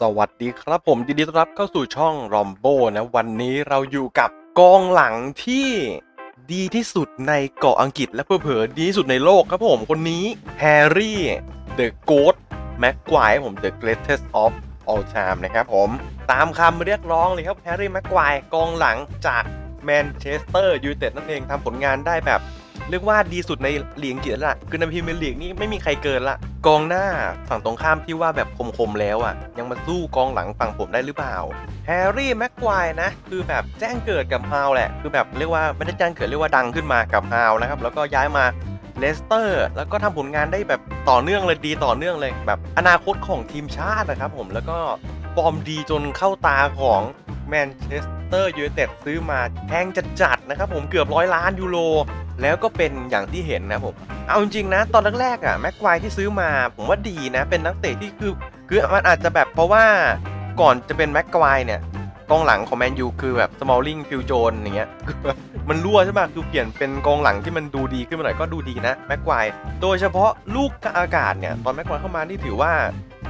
สวัสดีครับผมยินดีต้อนรับเข้าสู่ช่องรอมโบนะวันนี้เราอยู่กับกองหลังที่ดีที่สุดในเกาะอังกฤษและเผลอๆดีที่สุดในโลกครับผมคนนี้แฮร์รี่เดอะโกดแม็กควายผม The Greatest of All Time นะครับผมตามคำเรียกร้องเลยครับแฮร์รี่แม็กควายกองหลังจากแมนเชสเตอร์ยูไนเต็ดนั่นเองทำผลงานได้แบบ เรียกว่าดีสุดในลีกอังกฤษแล้วล่ะคือในพรีเมียร์ลีกนี่ไม่มีใครเกินละ กองหน้าฝั่งตรงข้ามที่ว่าแบบคมๆแล้วอะ ยังมาสู้กองหลังฝั่งผมได้หรือเปล่า แฮร์รี่แม็กควายนะ คือแบบแจ้งเกิดกับฮาวแหละ คือแบบเรียกว่าไม่ได้แจ้งเกิดเรียกว่าดังขึ้นมากับฮาวนะครับ แล้วก็ย้ายมาเลสเตอร์แล้วก็ทำผลงานได้แบบต่อเนื่องเลยดีต่อเนื่องเลย แบบอนาคตของทีมชาตินะครับผมแล้วก็ฟอร์มดีจนเข้าตาของแมนเชสเตอร์ยูไนเต็ดซื้อมาแพงจัดๆนะครับผมเกือบร้อยล้านยูโร แล้วก็เป็นอย่างที่เห็นนะผม เอาจริงๆนะ ตอนแรกๆอะแม็กควายที่ซื้อมาผมว่าดีนะ เป็นนักเตะที่คือคือมันอาจจะแบบเพราะว่าก่อนจะเป็นแม็กควายเนี่ยกองหลังของแมนยูคือแบบสมอลลิงฟิลโจนอย่างเงี้ยคือแบบมันรั่วใช่ป่ะคือเปลี่ยนเป็นกองหลังที่มันดูดีขึ้นมาหน่อยก็ดูดีนะแม็กควายโดยเฉพาะลูกอากาศเนี่ยตอนแม็กควายเข้ามานี่ถือว่า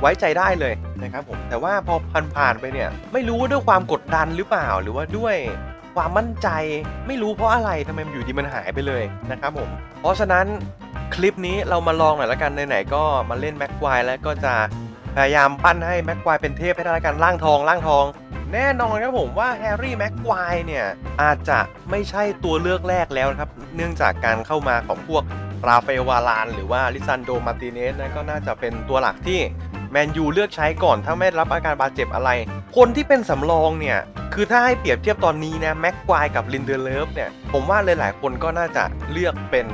ไว้ใจได้เลยนะครับผมแต่ว่าพอผ่านๆไปเนี่ยไม่รู้ว่าด้วยความกดดันหรือเปล่า หรือว่าด้วย ความมั่นใจ ไม่รู้เพราะอะไรทำไมมันอยู่ดีมันหายไปเลยนะครับผม เพราะฉะนั้นคลิปนี้เรามาลองหน่อยละกันไหนๆก็มาเล่นแม็กควายแล้วก็จะพยายามปั้นให้แม็กควายเป็นเทพให้ได้ละกันร่างทองร่างทอง แน่นอนครับผมว่าแฮร์รี่แม็กควายเนี่ยอาจจะไม่ใช่ตัวเลือกแรกแล้วนะครับ เนื่องจากการเข้ามาของพวกราเอลวาลานหรือว่าลิซันโดมาติเนสนะก็น่าจะเป็นตัวหลักที่ แมนยูเลือกใช้ก่อนถ้าไม่รับอาการบาดเจ็บอะไร คนที่เป็นสำรองเนี่ย คือถ้าให้เปรียบเทียบตอนนี้นะแม็กควายกับลินเดอร์เลฟเนี่ย ผมว่าหลายๆคนก็น่าจะเลือกเป็น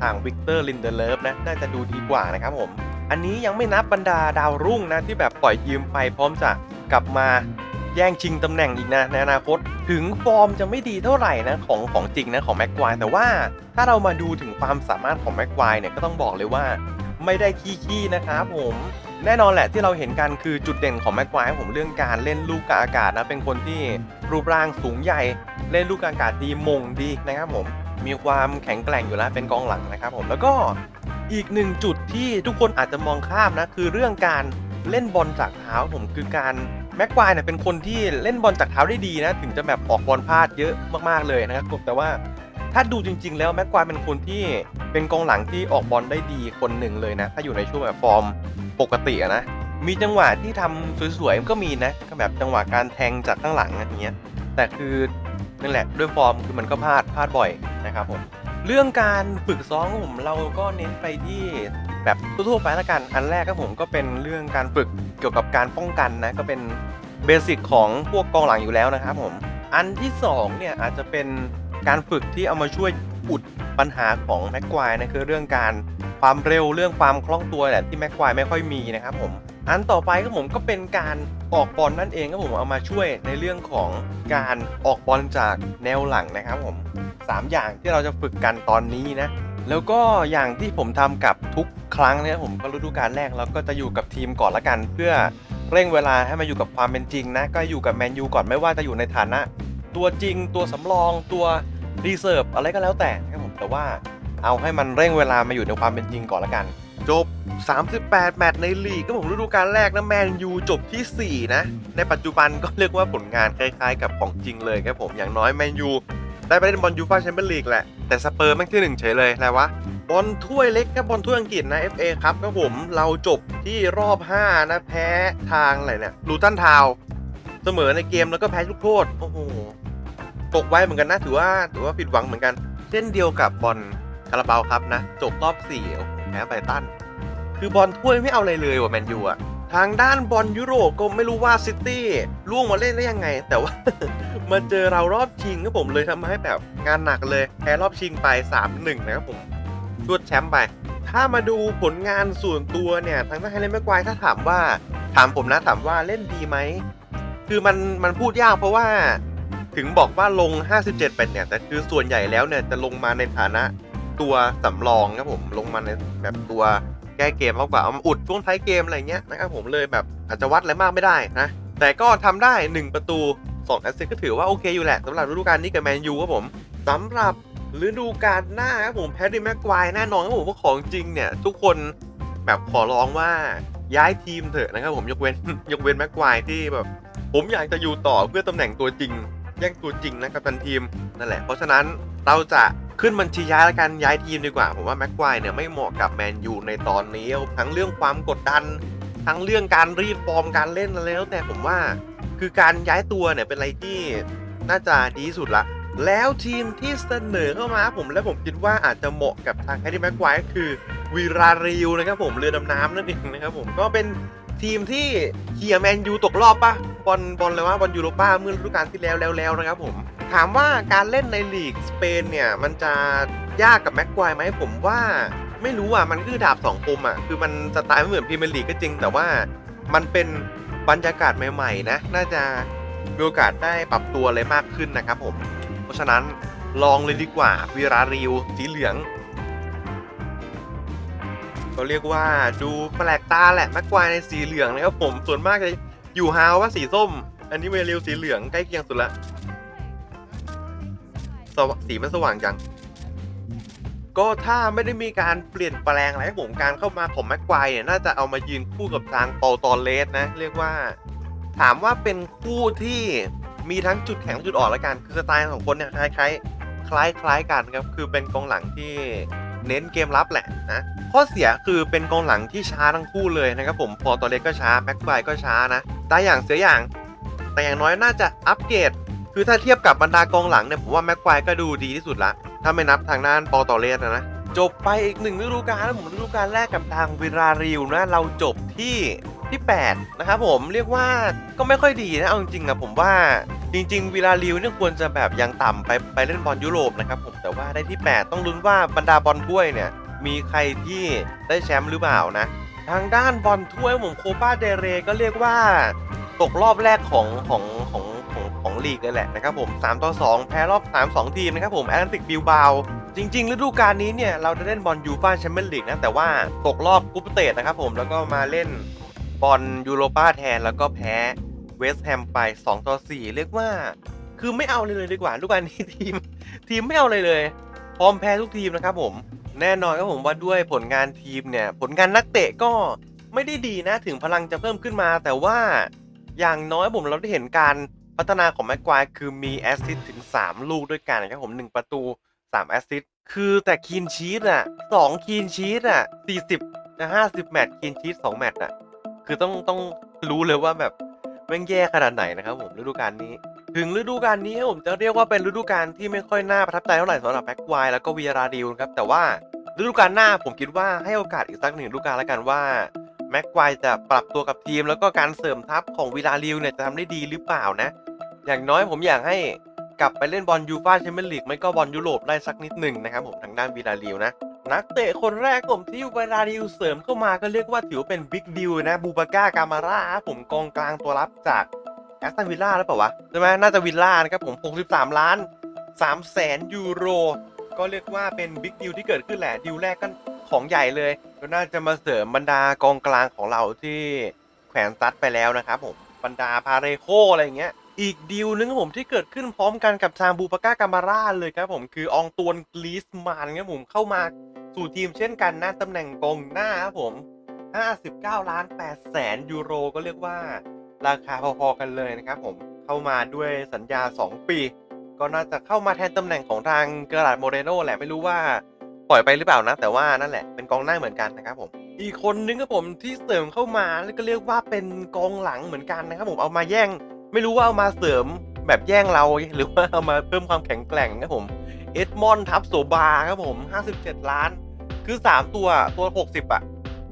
ทางวิกเตอร์ลินเดอร์เลฟนะน่าจะดูดีกว่านะครับผม อันนี้ยังไม่นับบรรดาดาวรุ่งนะที่แบบปล่อยยืมไปพร้อมจะกลับมาแย่งชิงตำแหน่งอีกนะในอนาคตถึงฟอร์มจะไม่ดีเท่าไหร่นะของของจริงนะของแม็กควายแต่ว่าถ้าเรามาดูถึงความสามารถของแม็กควายเนี่ยก็ต้องบอกเลยว่า ไม่ได้ขี้ๆนะครับผม แน่นอนแหละที่เราเห็นกันคือจุดเด่นของแม็กควายผมเรื่องการเล่นลูกกลางอากาศนะเป็นคนที่รูปร่างสูงใหญ่ เล่นลูกกลางอากาศดีมงดีนะครับผมมีความแข็งแกร่งอยู่แล้วเป็นกองหลังนะครับผมแล้วก็อีกหนึ่งจุดที่ทุกคนอาจจะมองข้ามนะคือเรื่องการเล่นบอลจากเท้าผมคือการแม็กควายเนี่ยเป็นคนที่เล่นบอลจากเท้าได้ดีนะถึงจะแบบออกบอลพลาดเยอะมากๆเลยนะครับผมแต่ว่าถ้าดูจริง ๆ แล้วแม็กควายเป็นคนที่เป็นกองหลังที่ออกบอลได้ดีคนหนึ่งเลยนะถ้าอยู่ในช่วงแบบฟอร์ม ปกติอะนะ มีจังหวะที่ทำสวยๆก็มีนะ ก็แบบจังหวะการแทงจากข้างหลังอย่างเงี้ย แต่คือนั่นแหละด้วยฟอร์มคือมันก็พลาดพลาดบ่อยนะครับผม เรื่องการฝึกซ้อมผมเราก็เน้นไปที่แบบทั่วๆไปละกัน อันแรกก็ผมก็เป็นเรื่องการฝึกเกี่ยวกับการป้องกันนะ ก็เป็นเบสิกของพวกกองหลังอยู่แล้วนะครับผม อันที่สองเนี่ยอาจจะเป็นการฝึกที่เอามาช่วย อุดปัญหาของแม็กควายนะคือเรื่องการความเร็วเรื่องความคล่องตัวแหละที่แม็กควายไม่ค่อยมีนะครับผมอันต่อไปก็ผมก็เป็นการออกบอลนั่นเองก็ผมเอามาช่วยในเรื่องของการออกบอลจากแนวหลังนะครับผมสามอย่างที่เราจะฝึกกันตอนนี้นะแล้วก็อย่างที่ผมทำกับทุกครั้งเนี่ยผมก็ฤดูกาลแรกเราก็จะอยู่กับทีมก่อนละกัน เพื่อเร่งเวลาให้มาอยู่กับความเป็นจริงนะก็อยู่กับแมนยูก่อนไม่ว่าจะอยู่ในฐานะ ตัวจริงตัวสำรองตัว รีเซิร์ฟอะไรก็แล้วแต่ครับผมแต่ว่าเอาให้มันเร่งเวลามาอยู่ในความเป็นจริงก่อนละกัน จบ 38 แมตช์ในลีกก็ผมฤดูกาลแรกนะแมนยูจบที่ 4 นะ ในปัจจุบันก็เรียกว่าผลงานคล้ายๆ กับของจริงเลยครับผมอย่างน้อยแมนยูได้ไปเล่นบอลยูฟ่าแชมเปี้ยนลีกแหละ แต่สเปอร์แม่งที่หนึ่งเฉยเลยอะไรวะบอลถ้วยเล็กกับบอลถ้วยอังกฤษนะ FA ครับครับผมเราจบที่รอบ 5 นะแพ้ทางอะไรเนี่ยลูตันทาวเสมอในเกมแล้วก็แพ้ลูกโทษโอ้โห ตกไว้เหมือนกันนะ ถือว่าถือว่าผิดหวังเหมือนกัน เช่นเดียวกับบอลคาราบาวครับนะจบรอบ4โอ้โหแพ้ไบตัน คือบอลถ้วยไม่เอาอะไรเลยว่ะแมนยูอะทางด้านบอลยุโรปก็ไม่รู้ว่าซิตี้ล่วงมาเล่นได้ยังไง แต่ว่ามาเจอเรารอบชิงก็ผมเลยทำให้แบบงานหนักเลยแพ้รอบชิงไป 3-1 นะครับผมชวดแชมป์ไป ถ้ามาดูผลงานส่วนตัวเนี่ย ทางด้านไฮเลนแม็กควายถ้าถามว่า ถามผมนะถามว่าเล่นดีไหม คือมันมันพูดยากเพราะว่า ถึงบอกว่าลง 57 เป็นเนี่ย แต่คือส่วนใหญ่แล้วเนี่ยจะลงมาในฐานะตัวสำรองครับผม ลงมาในแบบตัวแก้เกมมากกว่าเอามาอุดช่วงท้ายเกมอะไรเงี้ยนะครับผมเลยแบบอาจจะวัดอะไรมากไม่ได้นะ แต่ก็ทำได้ 1 ประตู2แอสซิสต์ก็ถือว่าโอเคอยู่แหละสำหรับฤดูกาลนี้กับแมนยูครับผมสำหรับฤดูกาลหน้าครับผมแพดดี้แม็กควายแน่นอนครับผมว่าของจริงเนี่ยทุกคนแบบขอร้องว่าย้ายทีมเถอะนะครับผมยกเว้นยกเว้นแม็กควายที่แบบผมอยากจะอยู่ต่อเพื่อตำแหน่งตัวจริง แย่งตัวจริงนะกับทันทีมนั่นแหละ เพราะฉะนั้นเราจะขึ้นบัญชีย้ายแล้วกันย้ายทีมดีกว่า ผมว่าแม็กควายเนี่ยไม่เหมาะกับแมนยูในตอนนี้ ทั้งเรื่องความกดดัน ทั้งเรื่องการรีดฟอร์มการเล่นอะไรแล้วแต่ผมว่า คือการย้ายตัวเนี่ยเป็นอะไรที่น่าจะดีสุดละ แล้วทีมที่เสนอเข้ามาผมและผมคิดว่าอาจจะเหมาะกับทางแคดดี้แม็กควายก็คือวีราริวนะครับผมเรือดำน้ำนั่นเองนะครับผมก็เป็น ทีมที่เคียแมนยูตกรอบปะบอลบอลเลยว่าบอลยูโรป้าเมื่อฤดูกาลที่แล้วแล้วแล้วนะครับผมถามว่าการเล่นในลีกสเปนเนี่ยมันจะยากกับแม็กควายไหมผมว่าไม่รู้อะมันคือดาบสองคมอะคือมันสไตล์ไม่เหมือนพรีเมียร์ลีกก็จริง แต่ว่ามันเป็นบรรยากาศใหม่ๆนะน่าจะมีโอกาสได้ปรับตัวอะไรมากขึ้นนะครับผม เพราะฉะนั้นลองเลยดีกว่าวีราริวสีเหลือง เขาเรียกว่าดูแปลกตาแหละแม็กควายในสีเหลืองนะครับผมส่วนมากจะอยู่ฮาวว่าสีส้ม อันนี้เวริวสีเหลืองใกล้เคียงสุดละสวสีมันสว่างจัง ก็ถ้าไม่ได้มีการเปลี่ยนแปลงอะไรผมการเข้ามาของแม็กควายเนี่ยน่าจะเอามายืนคู่กับทางเปาตอนเลสนะ เรียกว่า ถามว่าเป็นคู่ที่มีทั้งจุดแข็งจุดอ่อนละกันคือสไตล์ของคนเนี่ยคล้ายคล้ายคล้ายคล้ายๆกันครับคือเป็นกองหลังที่ เน้นเกมรับแหละนะข้อเสียคือเป็นกองหลังที่ช้าทั้งคู่เลยนะครับผมพอตอเล็กก็ช้าแม็กควายก็ช้านะแต่อย่างเสียอย่าง แต่อย่างน้อยน่าจะอัปเกรดคือถ้าเทียบกับบรรดากองหลังเนี่ยผมว่าแม็กควายก็ดูดีที่สุดละ ถ้าไม่นับทางด้านปอตอเลสนะนะ จบไปอีกหนึ่งฤดูกาลนะผมฤดูกาลแรกกับทางวิราริวนะ เราจบที่ ที่8นะครับผมเรียกว่าก็ไม่ค่อยดีนะเอาจริงๆอะผมว่าจริง ๆ วิราริวเนี่ยควรจะแบบยังต่ำไปไปเล่นบอลยุโรปนะครับผมแต่ว่าได้ที่ 8 ต้องลุ้นว่าบรรดาบอลถ้วยเนี่ยมีใครที่ได้แชมป์หรือเปล่านะ ทางด้านบอลถ้วยผมโคปาเดเรก็เรียกว่า ตกรอบแรกของของของของของลีกเลยแหละนะครับผม3ต่อ2แพ้รอบ 3 2 ทีมนะครับผมแอตแลนติกบิลบาวจริงๆฤดูกาลนี้เนี่ยเราจะเล่นบอลยูฟ่าแชมเปี้ยนลีกนะแต่ว่าตกรอบกรุ๊ปสเตจนะครับผมแล้วก็มาเล่น บอลยูโรป้าแทนแล้วก็แพ้เวสต์แฮมไป 2 ต่อ 4 เรียกว่า คือไม่เอาเลยเลยดีกว่าฤดูกาลนี้ทีม ทีมไม่เอาเลยเลย พร้อมแพ้ทุกทีมนะครับผมแน่นอนครับผมว่าด้วยผลงานทีมเนี่ย ผลงานนักเตะก็ไม่ได้ดีนะถึงพลังจะเพิ่มขึ้นมา แต่ว่าอย่างน้อยผมเราได้เห็นการพัฒนาของแม็กควายคือมีแอสซิสต์ถึง 3 ลูกด้วยกันนะครับผม 1 ประตู 3 แอสซิสต์คือแต่คีนชีตอะ2คีนชีตอะ40จะ50 แมตช์คีนชีต2แมตช์อะ คือต้องต้องรู้เลยว่าแบบแม่งแย่ขนาดไหนนะครับผมฤดูกาลนี้ ถึงฤดูกาลนี้ผมจะเรียกว่าเป็นฤดูกาลที่ไม่ค่อยน่าประทับใจเท่าไหร่สำหรับแม็กควแล้วก็วีราดิวครับแต่ว่าฤดูกาลหน้าผมคิดว่าให้โอกาสอีกสักหนึ่งฤดูกาลแล้วกันว่าแม็กควายจะปรับตัวกับทีม แล้วก็การเสริมทัพของวีราดิวเนี่ยจะทำได้ดีหรือเปล่านะ อย่างน้อยผมอยากให้กลับไปเล่นบอลยูฟ่าแชมเปี้ยนลีกไม่ก็บอลยุโรปได้สักนิดหนึ่งนะครับผมทางด้านวีราดิวนะ นักเตะคนแรกผมที่วีราดิวเสริมเข้ามาก็เรียกว่าถือเป็นบิ๊กดิวนะบูบาก้ากามาร่าผมกองกลางตัวรับจากแอสตันวิลล่าแล้วเปล่าวะใช่ไหมน่าจะวิลล่านะครับผม 63 ล้าน 3 แสนยูโร ก็เรียกว่าเป็นบิ๊กดิวที่เกิดขึ้นแหละดิวแรกก็ของใหญ่เลยก็น่าจะมาเสริมบรรดากองกลางของเราที่แขวนซัดไปแล้วนะครับผมบรรดาพาเรโคอะไรอย่างเงี้ยอีกดิวนึงผมที่เกิดขึ้นพร้อมกันกับทางบูปาก้ากามาร่าเลยครับผมคืออองตวนกรีสมานครับผมเข้ามา สู่ทีมเช่นกันนะตำแหน่งกองหน้าครับผม 59 ล้าน8แสนยูโรก็เรียกว่า ราคาพอๆกันเลยนะครับผมเข้ามาด้วยสัญญา 2 ปี ก็น่าจะเข้ามาแทนตำแหน่งของทางเกราดโมเรโนแหละไม่รู้ว่าปล่อยไปหรือเปล่านะ แต่ว่านั่นแหละเป็นกองหน้าเหมือนกันนะครับผม อีกคนนึงครับผมที่เสริมเข้ามาแล้วก็เรียกว่าเป็นกองหลังเหมือนกันนะครับผมเอามาแย่ง ไม่รู้ว่าเอามาเสริมแบบแย่งเราหรือว่าเอามาเพิ่มความแข็งแกร่งนะครับผม เอ็ดมอนทับโซบาครับผม 57 ล้าน คือ 3 ตัวตัว 60 อะ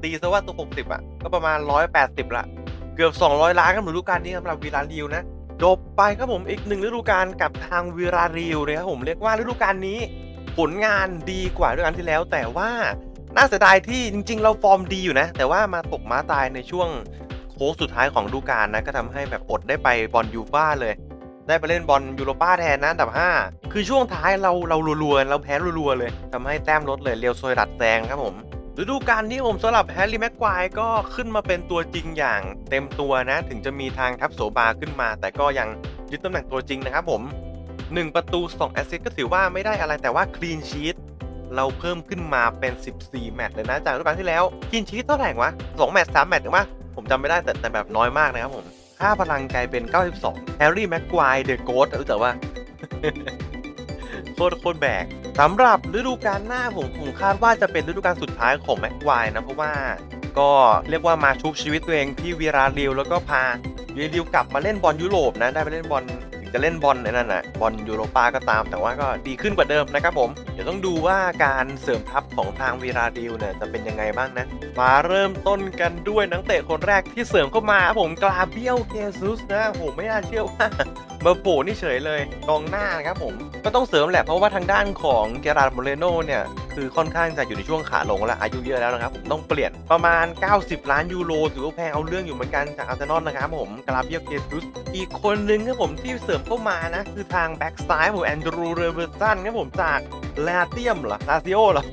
ตีซะว่าตัว 60 อะ ก็ประมาณ 180 ละ เกือบ 200 ล้านครับฤดูกาลนี้สำหรับวีราริวนะจบไปครับผมอีกหนึ่งฤดูกาลกับทางวีราริวเลยครับผมเรียกว่าฤดูกาลนี้ผลงานดีกว่าฤดูกาลที่แล้ว แต่ว่าน่าเสียดายที่จริง ๆ เราฟอร์มดีอยู่นะ แต่ว่ามาตกม้าตายในช่วงโค้งสุดท้ายของฤดูกาลนะก็ทำให้แบบอดได้ไปบอลยูฟ่าเลย ได้ไปเล่นบอลยูโรป้าแทนนะอันดับ 5 คือช่วงท้ายเราเรารัวๆเราแพ้รัวๆเลยทำให้แต้มลดเลยเรียวโซยดัดแซงครับผมฤดูกาลนี้ผมสำหรับแฮร์รี่แม็กควายก็ขึ้นมาเป็นตัวจริงอย่างเต็มตัวนะ ถึงจะมีทางทัพโสบาขึ้นมา แต่ก็ยังยึดตำแหน่งตัวจริงนะครับผม 1 ประตู 2 แอสซิสต์ก็ถือว่าไม่ได้อะไรแต่ว่าคลีนชีตเราเพิ่มขึ้นมาเป็น 14 แมตช์เลยนะจากฤดูกาลที่แล้วกินชีสเท่าไหร่วะ 2 แมตช์3แมตช์ถูกปะผมจำไม่ได้แต่แต่แบบน้อยมากนะครับผม ค่าพลังกลายเป็น 92 แฮร์รี่แม็กควายเดอะโกสรู้จักว่า โคตรโคตรแบกสำหรับฤดูกาลหน้าผมผมคาดว่าจะเป็นฤดูกาลสุดท้ายของแม็กควายนะ เพราะว่าก็เรียกว่ามาชุบชีวิตตัวเองที่วีราริวแล้วก็พาวีราริวกลับมาเล่นบอลยุโรปนะได้ไปเล่นบอล จะเล่นบอลในนั่นน่ะบอลยูโรปาก็ตาม แต่ว่าก็ดีขึ้นกว่าเดิมนะครับผม เดี๋ยวต้องดูว่าการเสริมทัพของทางวีราดิวเนี่ยจะเป็นยังไงบ้างนะ มาเริ่มต้นกันด้วยนักเตะคนแรกที่เสริมเข้ามาผมกลาเบียวเกซุสนะผมไม่น่าเชื่อว่า มาโผล่นี่เฉยเลยกองหน้านะครับผม ก็ต้องเสริมแหละเพราะว่าทางด้านของเกราดโมเรโนเนี่ยคือค่อนข้างจะอยู่ในช่วงขาลงแล้วอายุเยอะแล้วนะครับผมต้องเปลี่ยนประมาณ 90 ล้านยูโรถือว่าแพงเอาเรื่องอยู่เหมือนกันจากอาร์เซนอลนะครับผมกราเบียเกซุสอีกคนนึงครับผมที่เสริมเข้ามานะ คือทางแบ็กซ้ายผมแอนดรูเรเวอร์สันครับผมจากลาเตียมเหรอลาซิโอเหรอ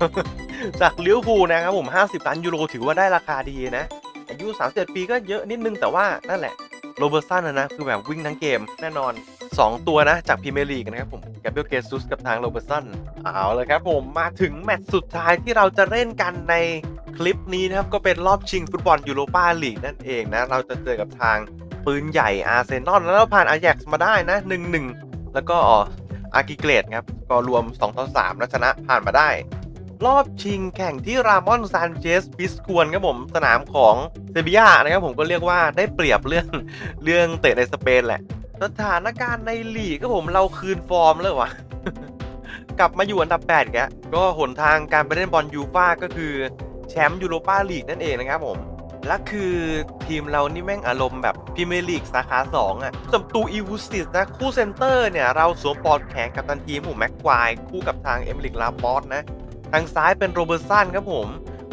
จากลิเวอร์พูลนะครับผม 50 ล้านยูโรถือว่าได้ราคาดีนะ อายุ31ปีก็เยอะนิดนึงแต่ว่านั่นแหละ โรเบอร์สันนะนะคือแบบวิ่งทั้งเกมแน่นอน 2 ตัวนะจากพรีเมียร์ลีกนะครับผมแกเบรียลเกซุสกับทางโรเบอร์สันเอาเลยครับผมมาถึงแมตช์สุดท้ายที่เราจะเล่นกันในคลิปนี้นะครับก็เป็นรอบชิงฟุตบอลยูโรปาลีกนั่นเองนะเราจะเจอกับทางปืนใหญ่อาร์เซนอลแล้วเราผ่านอา a x มาได้นะ 1-1 แล้วก็อาร์กิเกรดครับก็รวม2ต่อ3แล้วชนะผ่านมาได้ รอบชิงแข่งที่รามอนซานเจสปิสควนครับผมสนามของเซบียานะครับผมก็เรียกว่าได้เปรียบเรื่องเรื่องเตะในสเปนแหละ สถานการณ์ในลีกก็ผมเราคืนฟอร์มเลยวะกลับมาอยู่อันดับ8แกก็หนทางการไปเล่นบอลยูฟ่าก็คือแชมป์ยูโรปาลีกนั่นเองนะครับผมและคือทีมเรานี่แม่งอารมณ์แบบพรีเมียร์ลีกสาขา 2 อะสำตูอีวูสิสนะ คู่เซนเตอร์เนี่ย เราสวมปอดแขนกับตันทีมผมแม็กควาย คู่กับทางเอมลิกลาปอสนะ ทางซ้ายเป็นโรเบอร์สันครับผม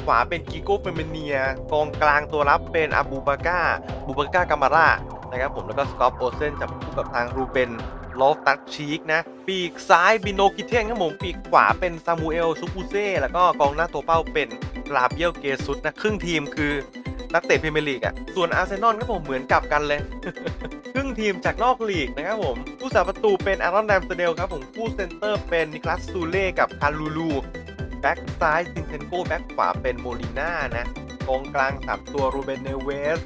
ขวาเป็นกิโก้เฟเมเนียกองกลางตัวรับเป็นอาบูบาก้าบูบาก้ากามาร่านะครับผมแล้วก็สกอปโอเซนจับคู่กับทางรูเบนลอฟตัสชีกนะ ปีกซ้ายบิโนกิเทนครับผมปีกขวาเป็นซามูเอลซูปูเซ่แล้วก็กองหน้าตัวเป้าเป็นกราเบียลเกซุสนะครึ่งทีมคือนักเตะพรีเมียร์ลีกอะ ส่วนอาร์เซนอลก็ผมเหมือนกับกันเลย ครึ่งทีมจากนอกลีกนะครับผม ผู้สาประตูเป็นอารอนแดมสเดลครับผม ผู้เซนเตอร์เป็นนิคลัสซูเล่กับคารูลู แบ็กซ้ายซินเทนโกแบ็กขวาเป็นโมลิน่านะกองกลาง3ตัวรูเบนเนเวส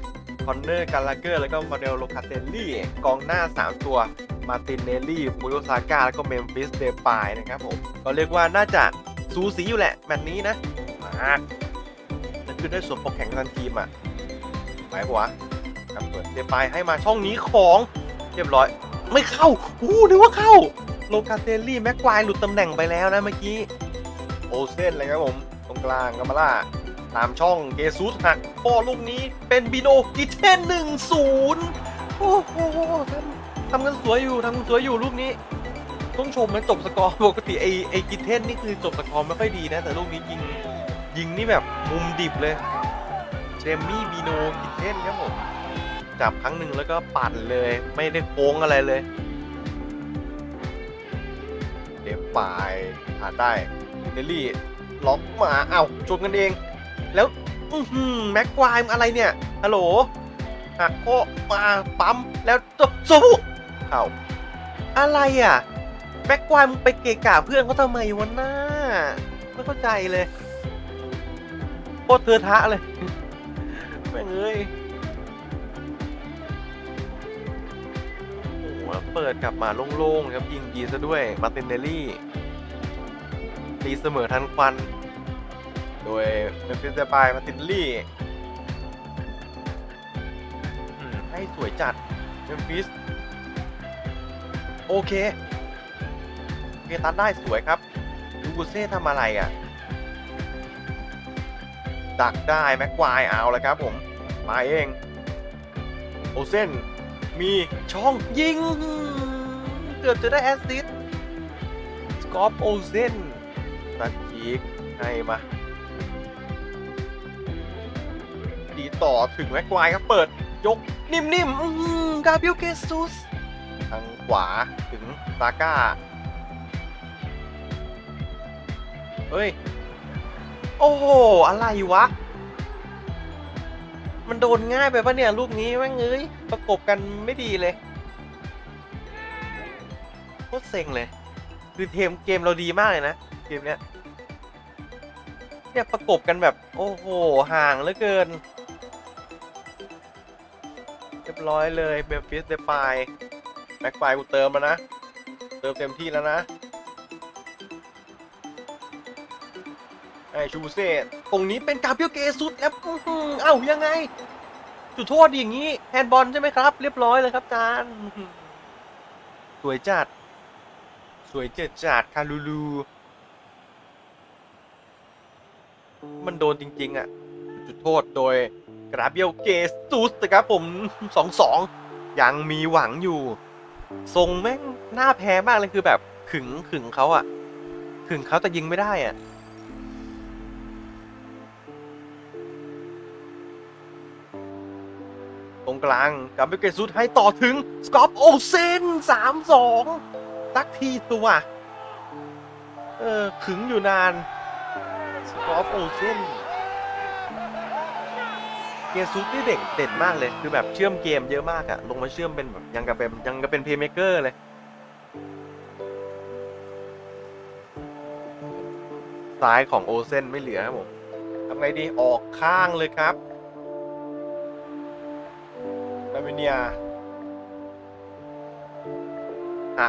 คอนเนอร์กาลาเกอร์แล้วก็มาเดลโลคาเตลลี่กองหน้า 3 ตัวมาตินเนลลี่มูโยซาก้าแล้วก็เมมฟิสเดปายนะครับผมก็เรียกว่าน่าจะสูสีอยู่แหละ แมตช์นี้นะมานั่นคือได้ส่วนปกแข่งกันทีมอะไปปะวะครับเปิดเดปายให้มาช่องนี้ของเรียบร้อย ไม่เข้าอู้นึกว่าเข้าโลคาเตลลี่แม็กควายหลุดตำแหน่งไปแล้วนะเมื่อกี้ โอเซนเลยครับผม ตรงกลางกามาล่า ตามช่องเกซุสหักบอลลูกนี้เป็นบิโนกิเทนหนึ่งศูนย์โอ้โหทำทำกันสวยอยู่ทำกันสวยอยู่ลูกนี้ ต้องชมนะจบสกอร์ปกติไอไอกิเทนนี่คือจบสกอร์ไม่ค่อยดีนะ แต่ลูกนี้ยิงยิงนี่แบบมุมดิบเลยเจมมี่บิโนกิเทนครับผมจับครั้งหนึ่งแล้วก็ปั่นเลยไม่ได้โค้งอะไรเลย เดฟปายผ่านได้ เนลลี่ล็อกมาเอ้าชนกันเอง แล้วอืแม็กควายมันอะไรเนี่ยฮัลโหลหักโคมาปั๊มแล้วจบสู้เขาอะไรอะแม็กควายมึงไปเกะกะเพื่อนเขาทำไมวะหน้าไม่เข้าใจเลยโคตรเธอทะเลยแม่งเอ้ยโอ้โหเปิดกลับมาโล่งๆครับยิงดีซะด้วยมาตินเนลลี่ ตีเสมอทันควัน โดยเมฟิสเดปายมาตินลี่ให้สวยจัดเมมฟิสโอเคโอเคตัดได้สวยครับดูกูเซ่ทำอะไรอะ ดักได้แม็กควายเอาแล้วครับผม มาเอง โอเซนมีช่องยิง เกือบจะได้แอสซิสต์สกอปโอเซน ตัดจีกให้มา ดีต่อถึงแม็กควายครับ เปิดยกนิ่มๆกาเบรียลเกซุส ทางขวาถึงซาก้า เฮ้ย โอ้โห อะไรวะ มันโดนง่ายไปปะเนี่ย ลูกนี้แม่งเอ้ย ประกบกันไม่ดีเลยโคตรเซ็งเลย คือเทมเกมเราดีมากเลยนะ เกมเนี้ยเนี่ยประกบกันแบบโอ้โหห่างเหลือเกินเรียบร้อยเลยเบลฟิสเดฟายแม็กไฟกูเติมแล้วนะ เติมเต็มที่แล้วนะไอชูเซตตรงนี้เป็นกาเปียวเกสุดแล้วอื้อหือเอ้ายังไง จุดโทษอย่างนี้แฮนด์บอลใช่ไหมครับ เรียบร้อยเลยครับจานสวยจัด สวยเจ็ดจัดคารูลู มันโดนจริง ๆ อะ จุดโทษโดยกราเบียลเกสุสนะครับผมสองสองยังมีหวังอยู่ ทรงแม่งหน้าแพ้มากเลยคือแบบขึงขึงเขาอะ ขึงเขาแต่ยิงไม่ได้อะตรงกลางกับเบเกซุดให้ต่อถึง สกอปโอเซนสามสองตักทีตัว เออขึงอยู่นาน กอปโอเซนเกซุดนี่เด็กเด่นมากเลย คือแบบเชื่อมเกมเยอะมากอะลงมาเชื่อมเป็นแบบยังกับเป็นยังกับเป็นเพย์เมเกอร์เลยซ้ายของโอเซนไม่เหลือครับผมทำไงดีออกข้างเลยครับดามิเนียอะ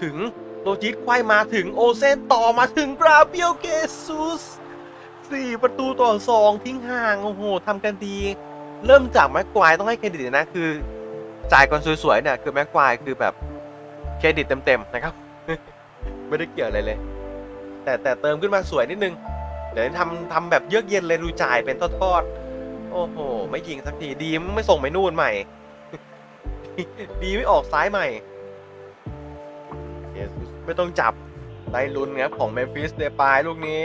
ถึงโลจิตควายมาถึงโอเซนต่อมาถึงกราเบียลเกซุส สี่ประตูต่อสองทิ้งห่าง โอ้โหทำกันดี เริ่มจากแม็กควายต้องให้เครดิตนะ คือ จ่ายก่อนสวยๆเนี่ยคือแม็กควายคือแบบเครดิตเต็มๆนะครับ ไม่ได้เกี่ยวอะไรเลย แต่แต่เติมขึ้นมาสวยนิดนึง เดี๋ยวทำทำแบบเยือกเย็นเลยดูจ่ายเป็นทอดๆ โอ้โห ไม่ยิงสักทีดีไม่ส่งไปนู่นใหม่ ดีไม่ออกซ้ายใหม่ไม่ต้องจับไล่ลุ้นครับของเมมฟิสเดปายลูกนี้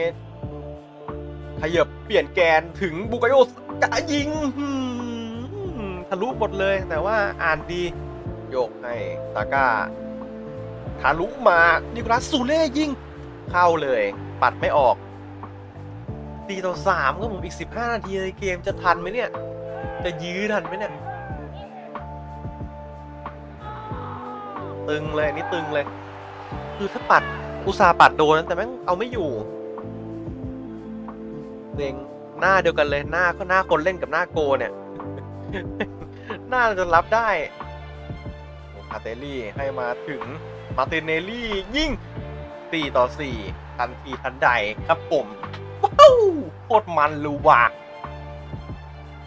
ขยับเปลี่ยนแกนถึงบุกายโอสกะยิงทะลุหมดเลยแต่ว่าอ่านดีโยกให้ตาก้าทะลุมานิโคลัสซูเล่ยิงเข้าเลย ปัดไม่ออกตีต่อสามก็ผมอีก 15 นาทีในเกมจะทันไหมเนี่ย จะยื้อทันไหมเนี่ย ตึงเลยนนี้ตึงเลย คือถ้าปัดอุตสาห์ปัดโดนแต่แม่งเอาไม่อยู่ เองหน้าเดียวกันเลยหน้าก็หน้าคนเล่นกับหน้าโกเนี่ย หน้าจะรับได้คาเตลี่ให้มาถึงมาตินเนลี่ยิ่ง 4 ต่อ 4 ทันทีทันใดครับผม ว้าวโคตรมันรูวะ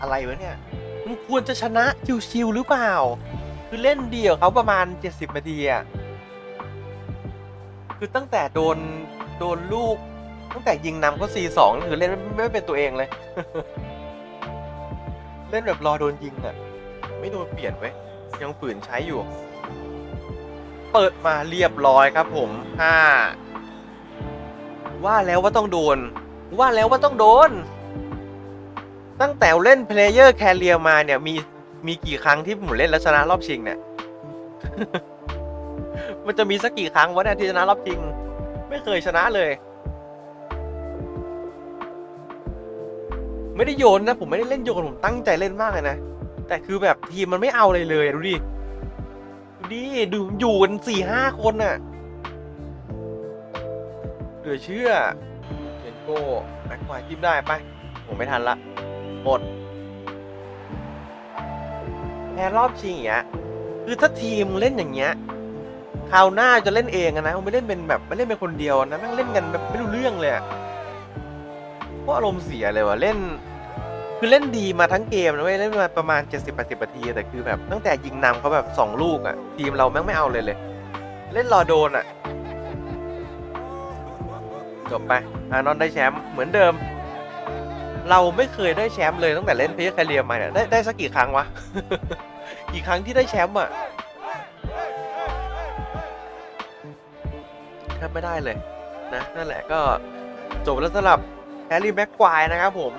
อะไรวะเนี่ยมันควรจะชนะชิวๆหรือเปล่า คือเล่นเดียวเขาประมาณ 70 นาทีอะคือตั้งแต่โดน โดนลูก ตั้งแต่ยิงนำเขา4 2คือเล่นไม่เป็นตัวเองเลย เล่นแบบรอโดนยิงอะไม่โดนเปลี่ยนไว้ยยังฝืนใช้อยู่ เปิดมาเรียบร้อยครับผมห้าว่าแล้วว่าต้องโดน ว่าแล้วว่าต้องโดน ตั้งแต่เล่นเพลเยอร์แคเรียมาเนี่ยมีมีกี่ครั้งที่ผมเล่นแล้วชนะรอบชิงเนี่ย มันจะมีสักกี่ครั้งวะเนี่ยที่ชนะรอบชิง ไม่เคยชนะเลย ไม่ได้โยนนะ ผมไม่ได้เล่นโยนผมตั้งใจเล่นมากเลยนะ แต่คือแบบทีมมันไม่เอาอะไรเลยดูดิดูดิดูอยู่กันสี่ห้าคนน่ะเหลือเชื่อเจนโก้แม็กควายจิ้มได้ไปผมไม่ทันละหมดแพ้รอบชิงอย่างเงี้ยคือถ้าทีมเล่นอย่างเงี้ยคราวหน้าจะเล่นเองอะนะไม่เล่นเป็นแบบไม่เล่นเป็นคนเดียวนะแม่งเล่นกันแบบไม่รู้เรื่องเลยอะ พราะอารมณ์เสียเลยว่ะเล่น คือเล่นดีมาทั้งเกมนะเว้ยเล่นมาประมาณ 70-80นาทีแต่คือแบบตั้งแต่ยิงนำเขาแบบสองลูกอะทีมเราแม่งไม่เอาเลยเลย เล่นรอโดนอะจบไปอานอนได้แชมป์เหมือนเดิม เราไม่เคยได้แชมป์เลยตั้งแต่เล่นเพย์แคเรียมาเนี่ยได้ได้สักกี่ครั้งวะ กี่ครั้งที่ได้แชมป์อะแทบไม่ได้เลยนะนั่นแหละก็จบแล้วสำหรับ ร์รี่แม็กควายนะครับผม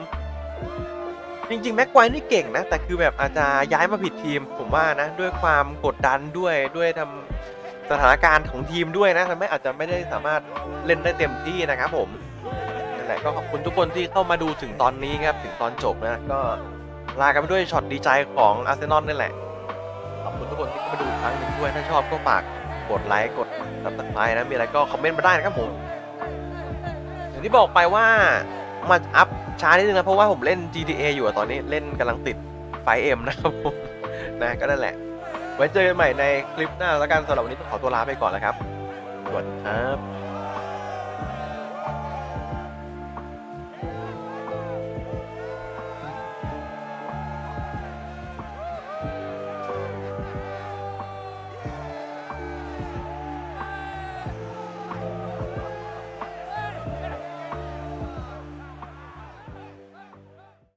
จริงๆแม็กควายนี่เก่งนะ แต่คือแบบอาจจะย้ายมาผิดทีม ผมว่านะ ด้วยความกดดันด้วยด้วยทำสถานการณ์ของทีมด้วยนะทำให้อาจจะไม่ได้สามารถเล่นได้เต็มที่นะครับผมนั่นแหละก็ขอบคุณทุกคนที่เข้ามาดูถึงตอนนี้ครับ ถึงตอนจบนะก็ลากันไปด้วยช็อตดีใจของอาร์เซนอลนี่นแหละ ขอบคุณทุกคนที่เข้ามาดูครั้งหนึ่งด้วย ถ้าชอบก็ฝากกดไลค์กดซับสไครต์นะ มีอะไรก็คอมเมนต์มาได้นะครับผม อย่างที่บอกไปว่า มาอัพช้านิดนึงนะ เพราะว่าผมเล่น GTA อยู่อะตอนนี้เล่นกำลังติดไฟเอ็มนะครับผมนะก็นั่นแหละ ไว้เจอกันใหม่ในคลิปหน้าแล้วกันสำหรับวันนี้ต้องขอตัวลาไปก่อนแล้วครับสวัสดีครับ